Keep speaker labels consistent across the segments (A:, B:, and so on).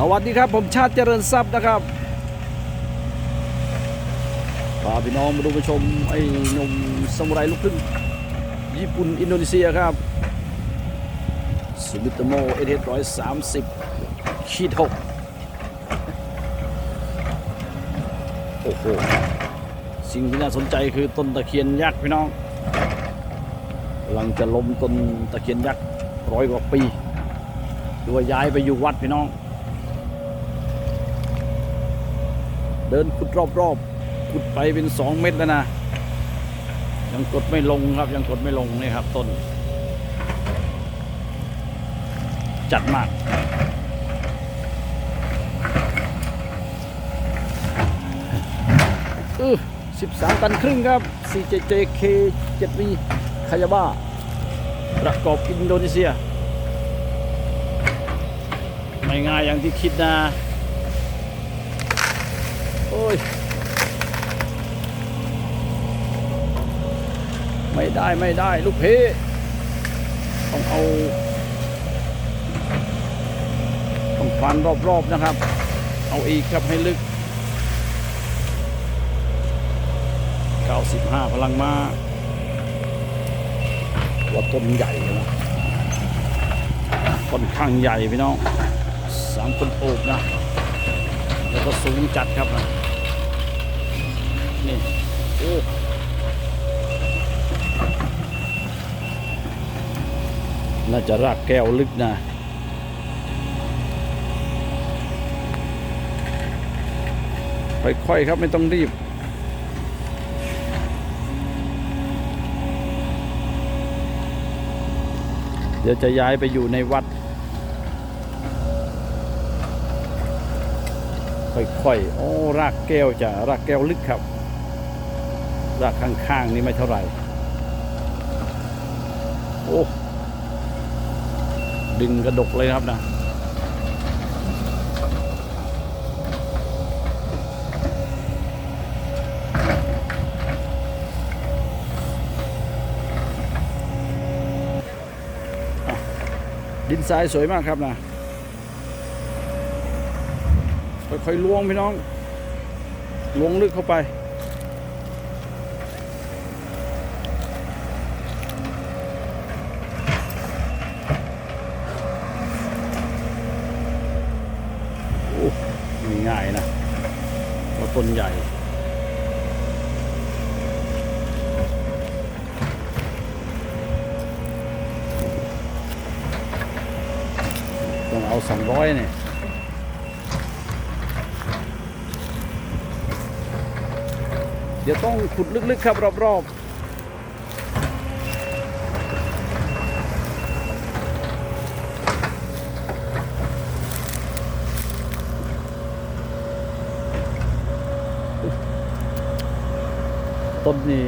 A: สวัสดีครับผมชาติเจริญทรัพย์นะครับพาพี่น้องมาดูมาชมไอ้นมสมุไรลูกครึ่งญี่ปุ่นอินโดนีเซียครับซูมิตโมเอเทร้อยสามสิบขีดหกโอ้โห สิ่งที่น่าสนใจคือต้นตะเคียนยักษ์พี่น้องกำลังจะล้มต้นตะเคียนยักษ์ร้อยกว่าปีหรือว่าย้ายไปอยู่วัดพี่น้อง เดินขุดรอบๆขุดไปเป็นสองเมตรแล้วนะ ยังกดไม่ลงครับยังกดไม่ลงนี่ครับต้น จัดมากเออสิบสามตันครึ่งครับ CJJK 7 v คายาบ้า ประกอบอินโดนีเซีย ไม่ง่ายอย่างที่คิดนะ อ้ย ไม่ได้ไม่ได้ลูกเพต้องเอา ต้องฟันรอบๆนะครับ เอาอีกครับให้ลึก 95 พลังมาว่าต้นใหญ่นะค่อนข้างใหญ่พี่น้องสามคนโอบนะ แล้วก็สูงจัดครับนะ นี่โอ้น่าจะรากแก้วลึกนะค่อยๆครับไม่ต้องรีบ เดี๋ยวจะย้ายไปอยู่ในวัด ค่อยๆ โอ้ รากแก้วจะรากแก้วลึกครับ รากข้างๆนี่ไม่เท่าไหร่ โอ้ดึงกระดกเลยครับนะดินทรายสวยมากครับนะค่อยๆล้วงพี่น้องล้วงลึกเข้าไป โอ้ไม่ง่ายนะ คนใหญ่ ต้องเอาสองร้อยเนี่ยเดี๋ยวต้องขุดลึกๆครับรอบๆ ต้นนี่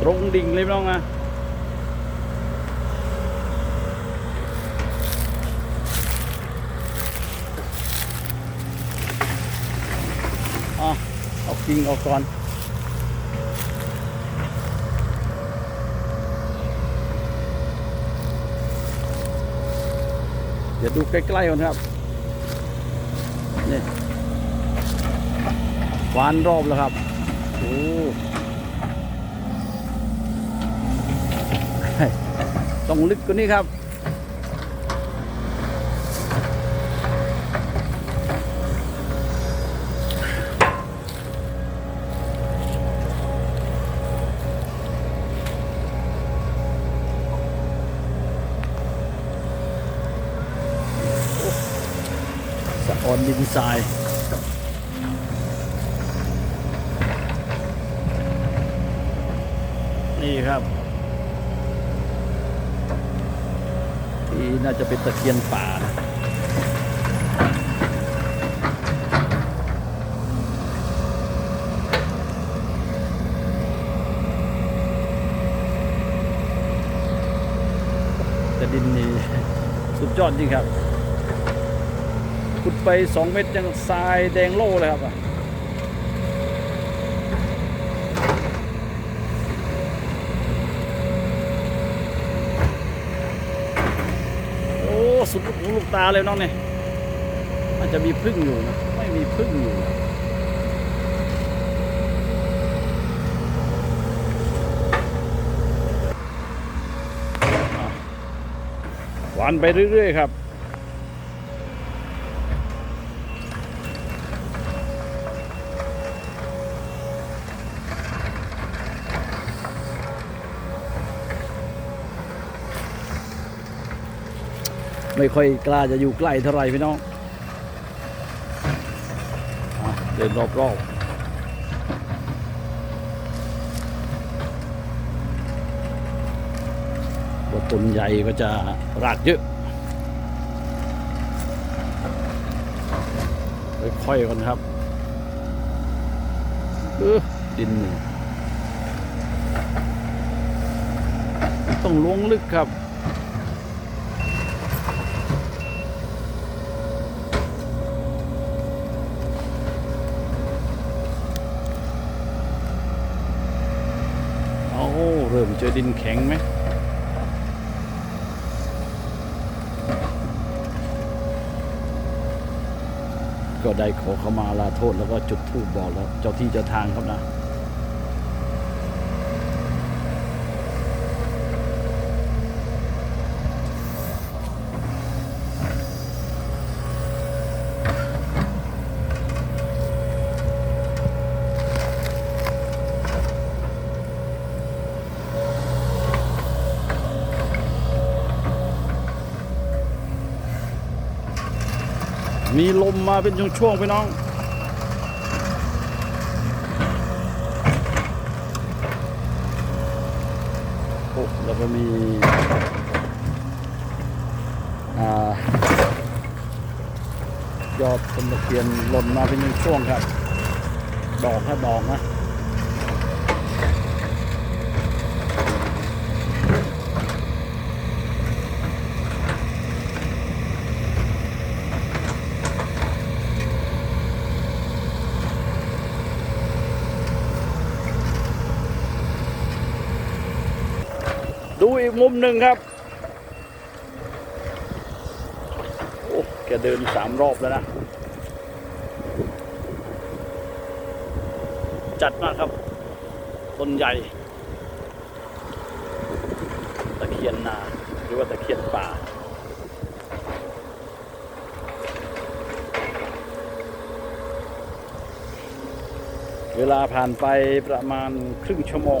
A: ตรงดิ่งเลยน้องนะอะเอากิ่งออกก่อนเดี๋ยวดูใกล้ๆก่อนครับ นี่วานรอบแล้วครับ โอ้ต้องลึกกว่านี้ครับสะออนดินทราย นี่ครับที่น่าจะเป็นตะเคียนป่านะแต่ดินนี่สุดยอดจริงครับขุดไป 2 เมตรยังทรายแดงโล่เลยครับ โอ้ สุดลูกหูลูกตาเลยน้องเนี่ยาจะมีพึ่งอยู่นะ ไม่มีพึ่งอยู่หวานไปเรื่อย ๆ ครับ ไม่ค่อยกล้าจะอยู่ใกล้เท่าไหร่พี่น้องเดินรอบๆว่าต้นใหญ่ก็จะรากเยอะค่อยๆกันครับเออดิน ต้องล้วงลึกครับ อ้เริ่มเจอดินแข็งไหมก็ได้ขอเข้ามาลาโทษแล้วก็จุดธูปบอกแล้ว เจ้าที่เจ้าทางครับนะ มีลมมาเป็นช่วงๆพี่น้อง โอ้แล้วก็มี อ่า ยอดต้นตะเคียนหล่นมาเป็นช่วงครับ ดอกถ้าดอกนะ มุมหนึ่งครับโอ้แกเดินสามรอบแล้วนะ จัดมากครับ ต้นใหญ่ ตะเคียนนา หรือว่าตะเคียนป่าเวลาผ่านไปประมาณครึ่งชั่วโมง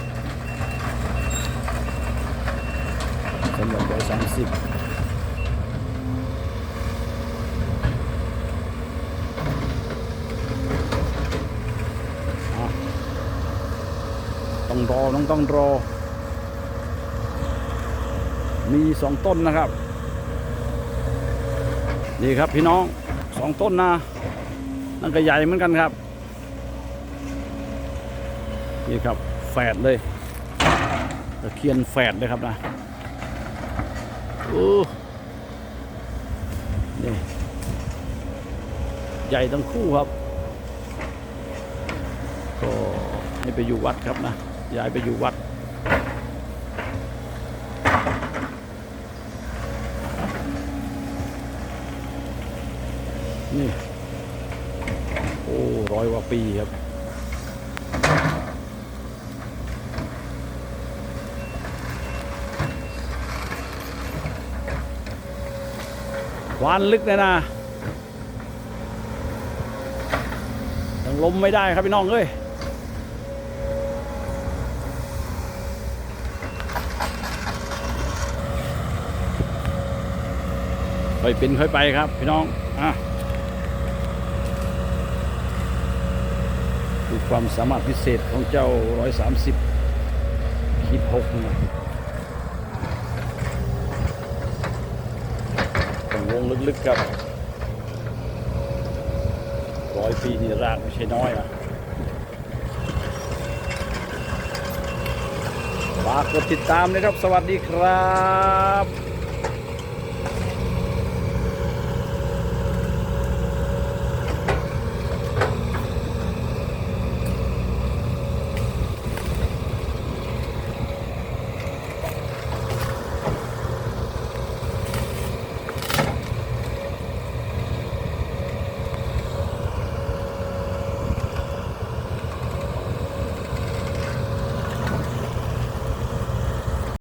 A: สำหรับร้อยสามสิบต้องรอต้องต้องรอ มีสองต้นนะครับ นี่ครับพี่น้องสองต้นนะนั่นก็ใหญ่เหมือนกันครับ นี่ครับแฝดเลยตะเคียนแฝดเลยครับนะ โอ้นี่ใหญ่ทั้งคู่ครับ ก็ให้ไปอยู่วัดครับนะย้ายไปอยู่วัด นี่ โอ้ร้อยกว่าปีครับ วานลึกเลยนะยังล้มไม่ได้ครับพี่น้องเอ้ยค่อยเป็นค่อยไปครับพี่น้องอะคือความสามารถพิเศษของเจ้า 130คิดหกนะต้อง วงลึกๆครับร้อยปีนี่รากไม่ใช่น้อยนะฝากกดติดตามนะครับ สวัสดีครับ